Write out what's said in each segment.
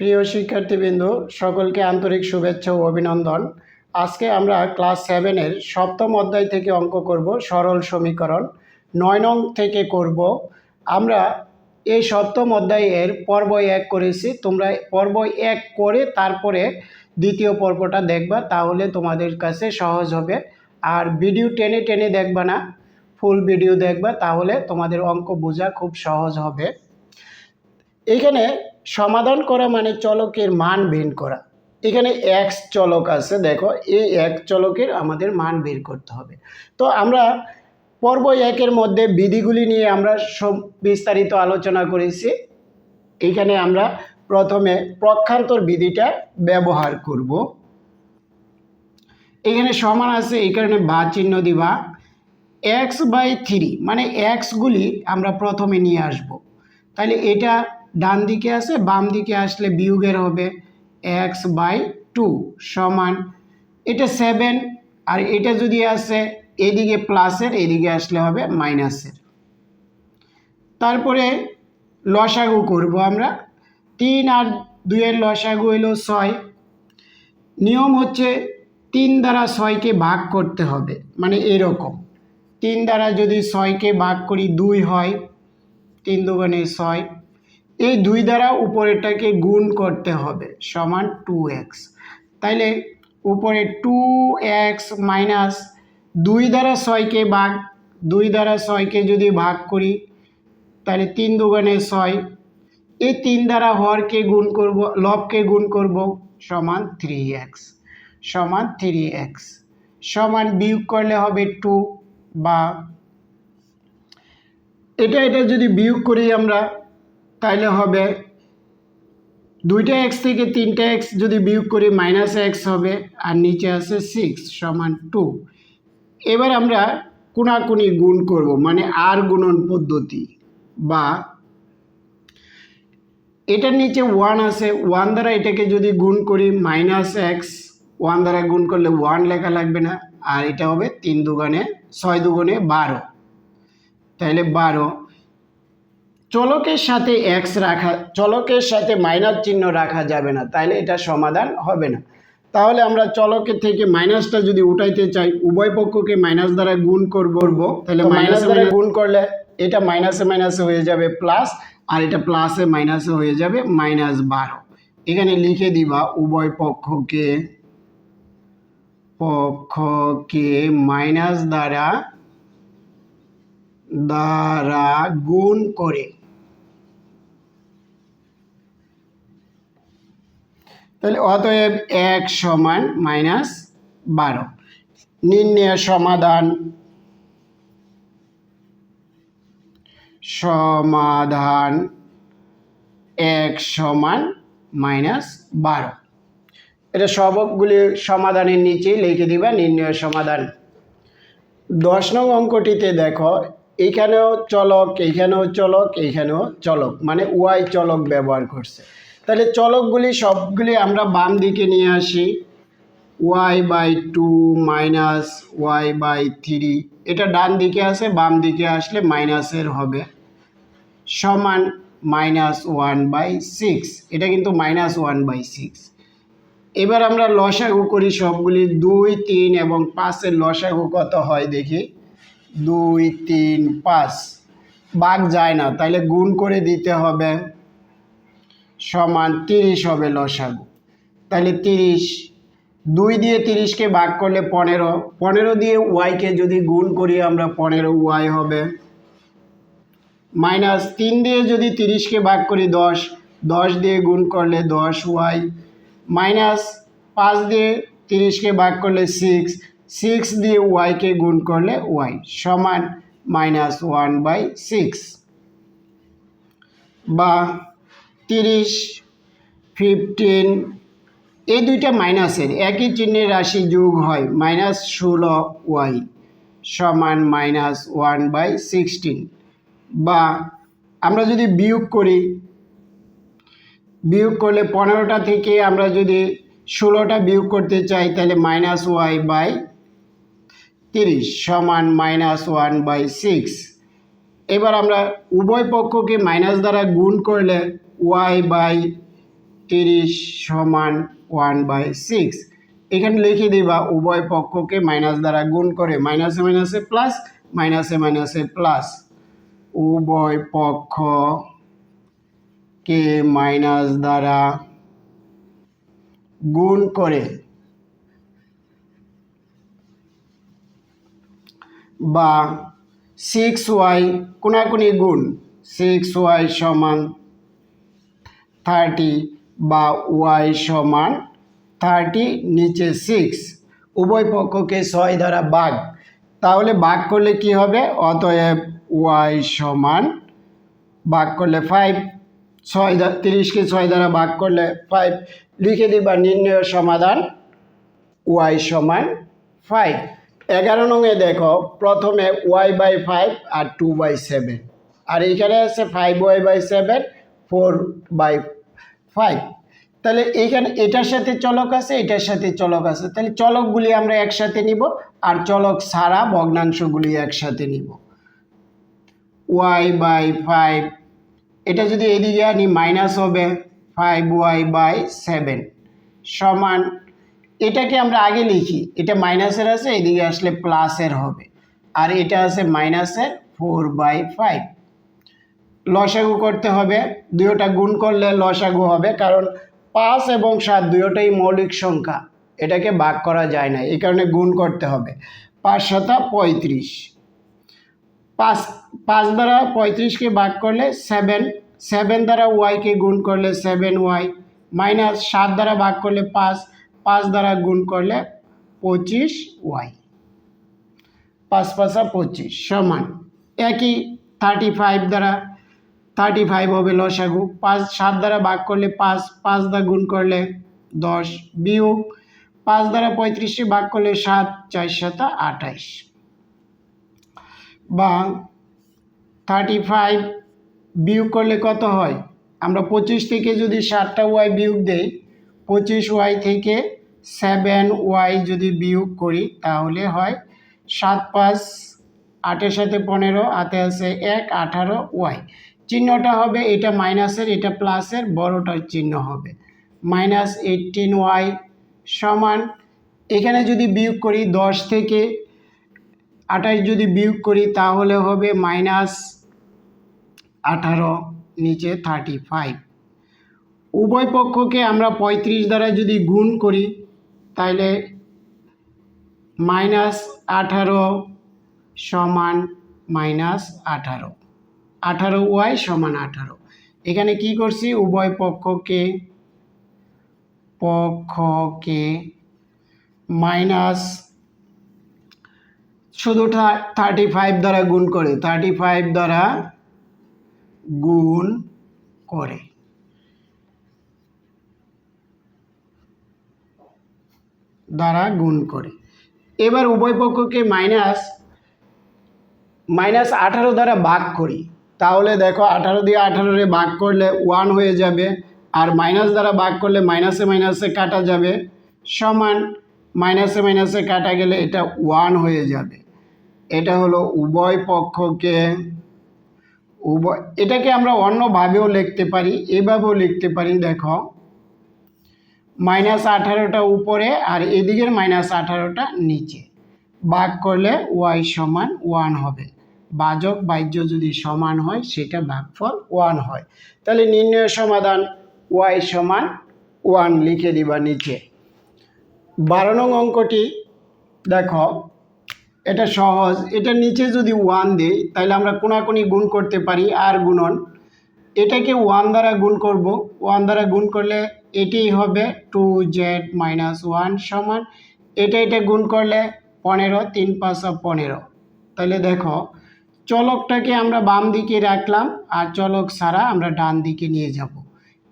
প্রিয় শিক্ষার্থীবৃন্দ, সকলকে আন্তরিক শুভেচ্ছা ও অভিনন্দন। আজকে আমরা ক্লাস সেভেনের সপ্তম অধ্যায় থেকে অঙ্ক করব সরল সমীকরণ। নয় নং থেকে করব। আমরা এই সপ্তম অধ্যায়ের পর্ব এক করেছি। তোমরা পর্ব এক করে তারপরে দ্বিতীয় পর্বটা দেখবা, তাহলে তোমাদের কাছে সহজ হবে। আর ভিডিও টেনে টেনে দেখবা না। ফুল ভিডিও দেখবা, তাহলে তোমাদের অঙ্ক বোঝা খুব সহজ হবে। এখানে সমাধান করা মানে চলকের মান বের করা। এখানে এক্স চলক আছে, দেখো এই এক চলকের আমাদের মান বের করতে হবে। তো আমরা পর্ব একের মধ্যে বিধিগুলি নিয়ে আমরা বিস্তারিত আলোচনা করেছি। এখানে আমরা প্রথমে প্রক্ষান্তর বিধিটা ব্যবহার করব। এখানে সমান আছে, এই কারণে বা চিহ্ন দিবা। এক্স বাই থ্রি মানে এক্সগুলি আমরা প্রথমে নিয়ে আসব। তাহলে এটা ডান দিকে আছে বাম দিকে আসলে বিয়োগের হবে এক্স বাই টু সমান, এটা সেভেন আর এটা যদি আসে এদিকে প্লাসের এদিকে আসলে হবে মাইনাসের তারপরে লসাগু করব আমরা, তিন আর দুইয়ের লসাগু হলো ছয়। নিয়ম হচ্ছে তিন দ্বারা ছয়কে ভাগ করতে হবে মানে এরকম। তিন দ্বারা যদি ছয়কে ভাগ করি দুই হয়, তিন দুগুণে ছয়, এই দুই দ্বারা উপরেরটাকে গুণ করতে হবে, সমান টু এক্স তাইলে উপরে টু এক্স মাইনাস দুই দ্বারা ছয়কে ভাগ, দুই দ্বারা ছয়কে যদি ভাগ করি তাহলে তিন দুগুণে ছয়, এই তিন দ্বারা হরকে গুণ করব, লবকে গুণ করব, সমান থ্রি এক্স সমান থ্রি এক্স সমান বিয়োগ করলে হবে টু বা এটা এটা যদি বিয়োগ করি আমরা তাহলে হবে দুইটা এক্স থেকে তিনটা এক্স যদি বিয়োগ করি মাইনাস এক্স হবে আর নিচে আছে সিক্স সমান টু এবার আমরা কোনাকুনি গুণ করব মানে আর গুণন পদ্ধতি বা এটার নিচে ওয়ান আছে ওয়ান দ্বারা এটাকে যদি গুণ করি মাইনাস এক্স ওয়ান দ্বারা গুণ করলে ওয়ান লেখা লাগবে না, আর এটা হবে তিন দুগুণে ছয় দুগুণে বারো। তাহলে বারো। চলকের সাথে এক্স রাখা চলকের সাথে মাইনাস চিহ্ন রাখা যাবে না তাহলে এটা সমাধান হবে না। তাহলে আমরা চলকের থেকে মাইনাসটা যদি উঠাইতে চাই উভয় পক্ষকে মাইনাস দ্বারা গুণ করব তাহলে মাইনাস দ্বারা গুণ করলে? এটা মাইনাসে মাইনাসে হয়ে যাবে প্লাস আর এটা প্লাসে মাইনাসে হয়ে যাবে মাইনাস বারো। এখানে লিখে দিবা উভয় পক্ষকে পক্ষকে মাইনাস দ্বারা দ্বারা গুণ করে। তাহলে অতএব এক সমান মাইনাস বারো। নির্ণয় সমাধান। সমাধান এক সমান মাইনাস বারো। এটা সবকগুলি সমাধানের নিচেই লিখে দিবা নির্ণয় সমাধান। দশ নং অঙ্কটিতে দেখো এইখানেও চলক এইখানেও চলক এইখানেও চলক মানে ওয়াই চলক ব্যবহার করছে। তাহলে চলকগুলি, সবগুলি আমরা বাম দিকে নিয়ে আসি। Y by two minus y by three, এটা ডান দিকে আছে বাম দিকে আসলে মাইনাসের হবে। সমান মাইনাস ওয়ান বাই সিক্স, এটা কিন্তু মাইনাস ওয়ান বাই সিক্স। এবার আমরা লসাগু করি সবগুলি দুই, তিন এবং পাঁচের লসাগু কত হয় দেখি। দুই, তিন, পাঁচ। বাঘ যায় না তাহলে গুণ করে দিতে হবে। সমান তিরিশ হবে লসাগু। তাহলে তিরিশ। দুই দিয়ে তিরিশকে ভাগ করলে পনেরো। পনেরো দিয়ে ওয়াইকে যদি গুণ করি আমরা পনেরো ওয়াই হবে। মাইনাস তিন দিয়ে যদি তিরিশকে ভাগ করি দশ। দশ দিয়ে গুণ করলে দশ ওয়াই। মাইনাস পাঁচ দিয়ে তিরিশকে ভাগ করলে সিক্স সিক্স দিয়ে ওয়াইকে গুণ করলে ওয়াই সমান মাইনাস ওয়ান বাই সিক্স বা তিরিশ ফিফটিন এই দুইটা মাইনাসের একই চিহ্নের রাশি যোগ হয়, মাইনাস ষোলো ওয়াই সমান মাইনাস ওয়ান বাই সিক্সটিন বা আমরা যদি বিয়োগ করি বিয়োগ করলে পনেরোটা থেকে আমরা যদি ষোলোটা বিয়োগ করতে চাই, তাহলে মাইনাস ওয়াই বাই তিরিশ সমান মাইনাস ওয়ান বাই সিক্স এবার আমরা উভয় পক্ষকে মাইনাস দ্বারা গুণ করলে ওয়াই বাই তিরিশ সমান ওয়ান বাই সিক্স এখানে লিখে দিবা, উভয় পক্ষকে মাইনাস দ্বারা গুণ করে মাইনাসে মাইনাসে প্লাস মাইনাসে মাইনাসে প্লাস উভয় পক্ষকে মাইনাস দ্বারা গুণ করে বা সিক্স ওয়াই কোনাকুনি গুণ সিক্স ওয়াই সমান থার্টি বা ওয়াই সমান থার্টি নিচে সিক্স উভয় পক্ষকে ছয় দ্বারা ভাগ। তাহলে ভাগ করলে কি হবে? অতএব ওয়াই সমান ভাগ করলে ফাইভ ছয় দ্বারা তিরিশকে ছয় দ্বারা ভাগ করলে ফাইভ লিখে দিবা নির্ণয় সমাধান ওয়াই সমান ফাইভ এগারো নঙে দেখো, প্রথমে ওয়াই বাই ফাইভ আর টু বাই সেভেন আর এখানে আছে five y by seven four by five তাহলে এইখানে এটার সাথে চলক আছে, এটার সাথে চলক আছে। তাহলে চলকগুলি আমরা একসাথে নিব, আর চলক ছাড়া ভগ্নাংশগুলি একসাথে নিব। ওয়াই বাই ফাইভ এটা যদি এদিকে আনি মাইনাস হবে ফাইভ ওয়াই বাই সেভেন সমান, এটাকে আমরা আগে লিখি, এটা মাইনাসের আছে, এদিকে আসলে প্লাসের হবে, আর এটা আছে মাইনাসের ফোর বাই ফাইভ লসাগু করতে হবে দুয়োটা গুণ করলে লসাগু হবে, কারণ পাঁচ এবং সাত দুয়োটাই মৌলিক সংখ্যা, এটাকে ভাগ করা যায় না, এই কারণে গুণ করতে হবে। পাঁচ শতা পঁয়ত্রিশ। পাঁচ পাঁচ দ্বারা পঁয়ত্রিশকে ভাগ করলে সেভেন সেভেন দ্বারা ওয়াইকে গুণ করলে সেভেন ওয়াই মাইনাস সাত দ্বারা ভাগ করলে পাঁচ পাঁচ দ্বারা গুণ করলে পঁচিশ ওয়াই পাঁচ, পাঁচা পঁচিশ, সমান। একই থার্টি ফাইভ দ্বারা থার্টি ফাইভ হবে লসাগু। পাঁচ, সাত দ্বারা ভাগ করলে পাঁচ পাঁচ দ্বারা গুণ করলে দশ বিয়োগ। পাঁচ দ্বারা পঁয়ত্রিশে ভাগ করলে সাত, চার সাতা আঠাইশ। বা থার্টি ফাইভ বিয়োগ করলে কত হয়? আমরা পঁচিশ থেকে যদি ষাটটা ওয়াই বিয়োগ দেই, পঁচিশ ওয়াই থেকে সেভেন ওয়াই যদি বিয়োগ করি, তাহলে হয় সাত পাঁচ, আটের সাথে পনেরো হাতে আছে এক, আঠারো ওয়াই চিহ্নটা হবে এটা মাইনাসের, এটা প্লাসের, বড়টার চিহ্ন হবে। মাইনাস এইটিন ওয়াই সমান, এখানে যদি বিয়োগ করি দশ থেকে আঠাশ যদি বিয়োগ করি তাহলে হবে মাইনাস আঠারো, নিচে থার্টি ফাইভ উভয় পক্ষকে আমরা পঁয়ত্রিশ দ্বারা যদি গুণ করি তাহলে মাইনাস আঠারো সমান মাইনাস আঠারো। আঠারো ওয়াই সমান আঠারো। এখানে কি করছি? উভয় পক্ষকে পক্ষকে মাইনাস শুধু থার্টি ফাইভ দ্বারা গুণ করে থার্টি ফাইভ দ্বারা গুণ করে। দ্বারা গুণ করে। এবার উভয় পক্ষকে মাইনাস মাইনাস আঠারো দ্বারা ভাগ করি। তাহলে দেখো আঠারো দিয়ে আঠারোরে ভাগ করলে ওয়ান হয়ে যাবে, আর মাইনাস দ্বারা ভাগ করলে মাইনাসে মাইনাসে কাটা যাবে। সমান মাইনাসে মাইনাসে কাটা গেলে এটা ওয়ান হয়ে যাবে। এটা হলো উভয় পক্ষকে, উভয়, এটাকে আমরা অন্যভাবেও লিখতে পারি, এভাবেও লিখতে পারি, দেখো। মাইনাস আঠারোটা উপরে আর এদিকের মাইনাস আঠারোটা নিচে। ভাগ করলে ওয়াই সমান ওয়ান হবে। বাজক বাহ্য যদি সমান হয়, সেটা ভাগফল ওয়ান হয়। তাহলে নির্ণয় সমাধান ওয়াই সমান ওয়ান লিখে দিবা নিচে। বারো নং অঙ্কটি, দেখো এটা সহজ। এটা নিচে যদি ওয়ান দিই, তাহলে আমরা কোনাকুনি গুণ করতে পারি আর গুণন। এটাকে ওয়ান দ্বারা গুণ করব। ওয়ান দ্বারা গুণ করলে এটাই হবে টু জেড মাইনাস ওয়ান সমান। এটা এটা গুণ করলে পনেরো, তিন পাঁচশো পনেরো। তাহলে দেখো, চলকটাকে আমরা বাম দিকে রাখলাম আর চলক ছাড়া আমরা ডান দিকে নিয়ে যাব।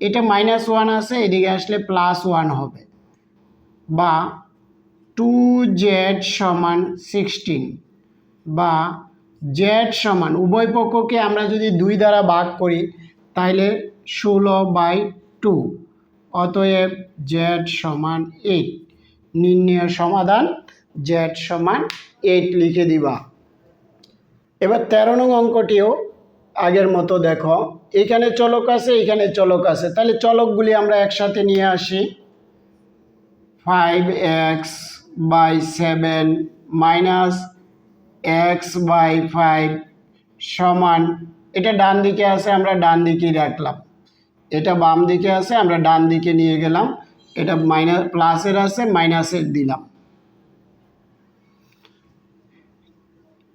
এটা মাইনাস ওয়ান আছে, এদিকে আসলে প্লাস ওয়ান হবে। বা টু জেড সমান সিক্সটিন বা জেড সমান, উভয় পক্ষকে আমরা যদি দুই দ্বারা ভাগ করি তাহলে ষোলো বাই টু অতএব জেড সমান এইট নির্ণয় সমাধান জেড সমান এইট লিখে দিবা। এবার তেরো নং অঙ্কটিও আগের মতো দেখো। এখানে চলক আছে, এখানে চলক আছে। তাহলে চলকগুলি আমরা একসাথে নিয়ে আসি। Five x by seven minus x by five সমান, এটা ডান দিকে আছে, আমরা ডান দিকেই রাখলাম। এটা বাম দিকে আছে, আমরা ডান দিকে নিয়ে গেলাম। এটা মাইনাস প্লাসের আছে মাইনাসের দিলাম।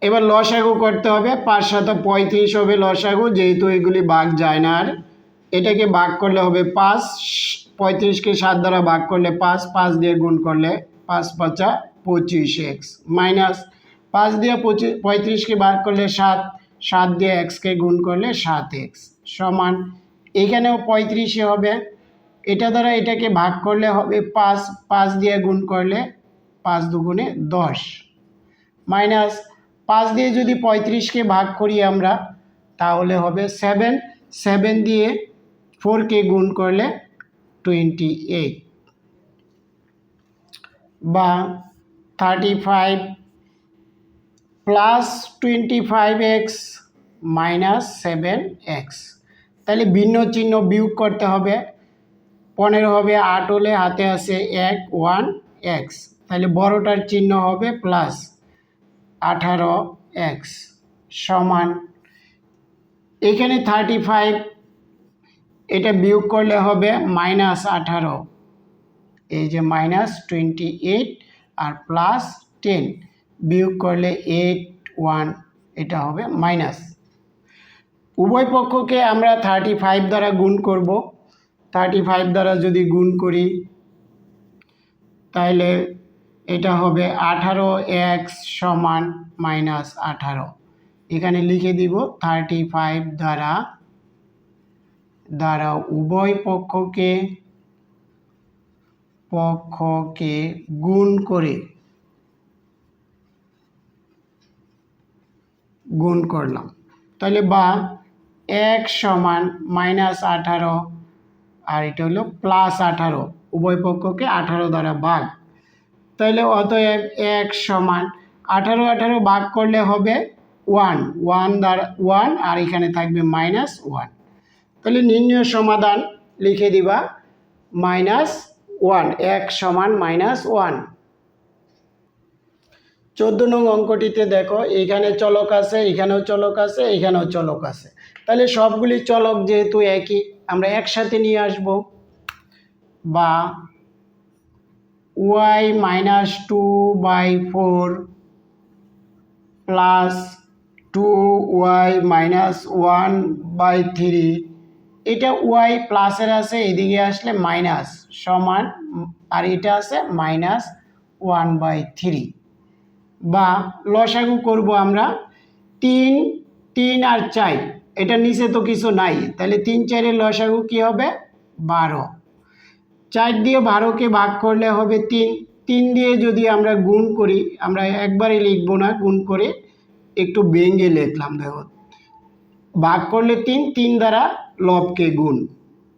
এবার লসাগু করতে হবে, পাঁচ শত পঁয়ত্রিশ হবে লসাগু, যেহেতু এগুলি ভাগ যায় না আর। এটাকে ভাগ করলে হবে পাঁচ, পঁয়ত্রিশকে সাত দ্বারা ভাগ করলে পাঁচ পাঁচ দিয়ে গুণ করলে পাঁচ পাঁচা পঁচিশ এক্স মাইনাস পাঁচ দিয়ে পঁচিশ পঁয়ত্রিশকে ভাগ করলে সাত সাত দিয়ে এক্সকে গুণ করলে সাত এক্স সমান। এখানেও পঁয়ত্রিশে হবে। এটা দ্বারা এটাকে ভাগ করলে হবে পাঁচ পাঁচ দিয়ে গুণ করলে পাঁচ দুগুণে দশ। মাইনাস পাঁচ দিয়ে যদি পঁয়ত্রিশকে ভাগ করি আমরা, তাহলে হবে সেভেন। সেভেন দিয়ে ফোরকে গুণ করলে টোয়েন্টি এইট। বা thirty five plus twenty five x minus seven x তাহলে ভিন্ন চিহ্ন বিয়োগ করতে হবে। পনেরো হবে, আট হলে হাতে আছে এক ওয়ান এক্স তাহলে বড়টার চিহ্ন হবে প্লাস আঠারো এক্স সমান। এখানে থার্টি ফাইভ এটা বিয়োগ করলে হবে মাইনাস আঠারো। এই যে মাইনাস টোয়েন্টি এইট আর প্লাস টেন বিয়োগ করলে এইট ওয়ান এটা হবে মাইনাস উভয় পক্ষকে আমরা থার্টি ফাইভ দ্বারা গুণ করব। থার্টি ফাইভ দ্বারা যদি গুণ করি তাহলে এটা হবে আঠারো এক্স সমান মাইনাস আঠারো। এখানে লিখে দিব থার্টি ফাইভ দ্বারা দ্বারা উভয় পক্ষকে পক্ষকে গুণ করে, গুণ করলাম। তাহলে বা এক সমান মাইনাস আঠারো, আর এটা হলো প্লাস আঠারো, উভয় পক্ষকে আঠারো দ্বারা ভাগ। তাহলে অতএব এক সমান আঠারো আঠারো ভাগ করলে হবে ওয়ান ওয়ান দ্বারা, ওয়ান, আর এখানে থাকবে মাইনাস ওয়ান। তাহলে নির্ণয় সমাধান লিখে দিবা, মাইনাস ওয়ান, এক সমান মাইনাস ওয়ান। চোদ্দ নং অঙ্কটিতে দেখো এইখানে চলক আছে, এখানেও চলক আছে, এখানেও চলক আছে। তাহলে সবগুলি চলক যেহেতু একই, আমরা একসাথে নিয়ে আসব। বা y minus two by four plus two y minus one by three এটা ওয়াই প্লাসের আছে, এদিকে আসলে মাইনাস সমান, আর এটা আছে মাইনাস ওয়ান বাই থ্রি বা লসাগু করব আমরা তিন তিন আর চার, এটা নিচে তো কিছু নাই, তাহলে তিন চারের লসাগু কী হবে? বারো। চার দিয়ে বারোকে ভাগ করলে হবে তিন। তিন দিয়ে যদি আমরা গুণ করি, আমরা একবারে লিখব না, গুণ করে একটু বেঙ্গে লিখলাম দেখো। ভাগ করলে তিন তিন দ্বারা লবকে গুণ।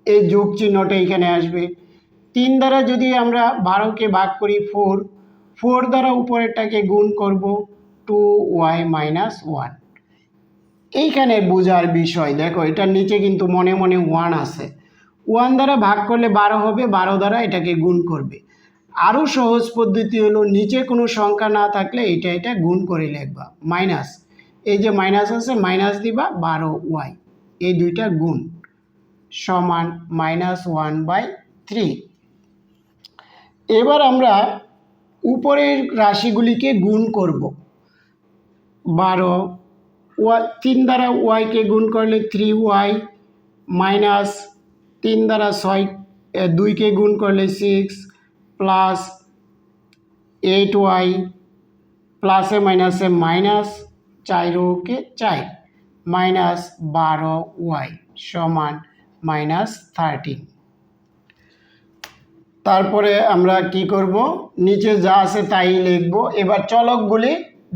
এই যোগ চিহ্নটা এখানে আসবে। তিন দ্বারা যদি আমরা বারোকে ভাগ করি ফোর ফোর দ্বারা উপরেরটাকে গুণ করব টু ওয়াই মাইনাস ওয়ান। এইখানে বোঝার বিষয়, দেখো, এটার নিচে কিন্তু মনে মনে ওয়ান আছে। ওয়ান দ্বারা ভাগ করলে বারো হবে, বারো দ্বারা এটাকে গুণ করবে। আরও সহজ পদ্ধতি হলো, নিচে কোনো সংখ্যা না থাকলে এটা এটা গুণ করে লিখবা। মাইনাস, এই যে মাইনাস আছে, মাইনাস দিবা বারো ওয়াই। এই দুইটা গুণ। সমান মাইনাস ওয়ান বাই থ্রি এবার আমরা উপরের রাশিগুলিকে গুণ করব। বারো ওয়াই তিন দ্বারা ওয়াইকে গুণ করলে থ্রি ওয়াই মাইনাস তিন দ্বারা ছয় দুইকে গুণ করলে সিক্স প্লাস এইট ওয়াই প্লাসে মাইনাসে মাইনাস চারোকে চার মাইনাস বারো ওয়াই সমান মাইনাস থার্টিন তারপরে আমরা কি করব? নিচে যা আছে তাই লিখব। এবার চলকগুলি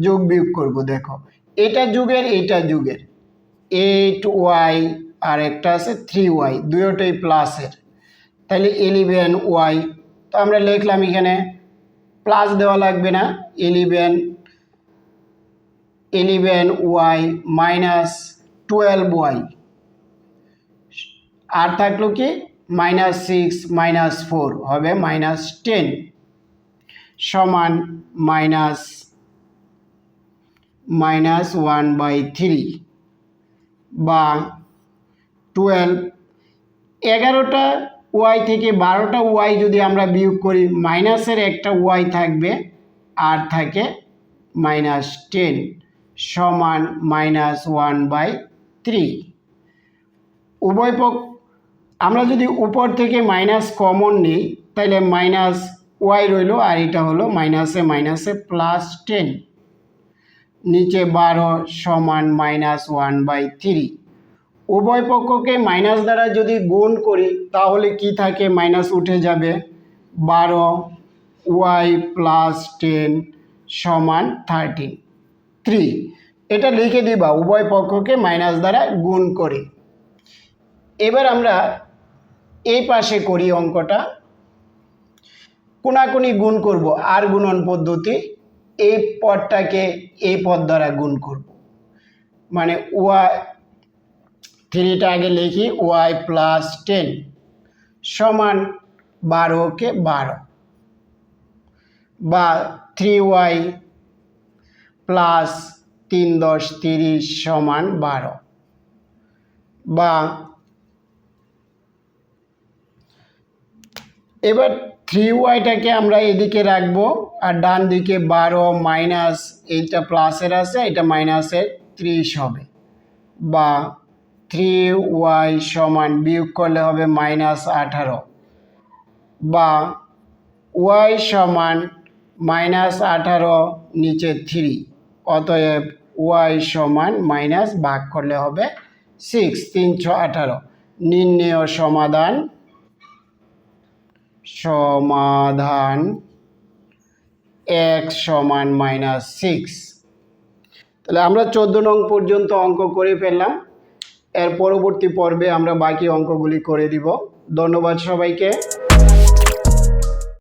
যোগ বিয়োগ করব, দেখো। এটা যুগের এটা যুগের। এইট ওয়াই আর একটা আছে থ্রি ওয়াই দুয়োটাই প্লাসের তাহলে ইলেভেন ওয়াই তো আমরা লিখলাম এখানে প্লাস দেওয়া লাগবে না। Eleven eleven y minus twelve y আর থাকল কি? মাইনাস সিক্স মাইনাস ফোর হবে মাইনাস টেন সমান minus minus one by three বা টুয়েলভ এগারোটা ওয়াই থেকে বারোটা ওয়াই যদি আমরা বিয়োগ করি মাইনাসের একটা ওয়াই থাকবে, আর থাকে মাইনাস টেন সমান মাইনাস ওয়ান বাই থ্রি উভয় পক্ষ আমরা যদি উপর থেকে মাইনাস কমন নিই তাহলে মাইনাস ওয়াই রইল আর এটা হলো মাইনাসে মাইনাসে প্লাস টেন নিচে বারো সমান মাইনাস ওয়ান বাই থ্রি উভয় পক্ষকে মাইনাস দ্বারা যদি গুণ করি, তাহলে কি থাকে? মাইনাস উঠে যাবে। বারো ওয়াই প্লাস টেন সমান থার্টিন থ্রি এটা লিখে দিবা, উভয় পক্ষকে মাইনাস দ্বারা গুণ করে। এবার আমরা এই পাশে করি অঙ্কটা। কোনাকুনি গুণ করব আর গুণন পদ্ধতি, এই পদটাকে এই পদ দ্বারা গুণ করব। মানে ওয়াই থ্রিটা আগে লিখি, ওয়াই প্লাস টেন সমান বারোকে বারো। বা থ্রি ওয়াই প্লাস তিন দশ তিরিশ সমান বারো। বা এবার থ্রি ওয়াইটাকে আমরা এদিকে রাখব, আর ডান দিকে বারো মাইনাস এইটা প্লাসের আছে, এটা মাইনাসের ত্রিশ হবে। বা থ্রি ওয়াই সমান বিয়োগ করলে হবে মাইনাস আঠারো। বা ওয়াই সমান মাইনাস আঠারো নিচে থ্রি অতএব ওয়াই সমান মাইনাস ভাগ করলে হবে সিক্স তিনশো আঠারো। নির্ণেয় সমাধান সমাধান এক্স সমান মাইনাস সিক্স। তাহলে আমরা চোদ্দ নং পর্যন্ত অঙ্ক করে ফেললাম। এর পরবর্তী পর্বে আমরা বাকি অঙ্কগুলি করে দিব। ধন্যবাদ সবাইকে।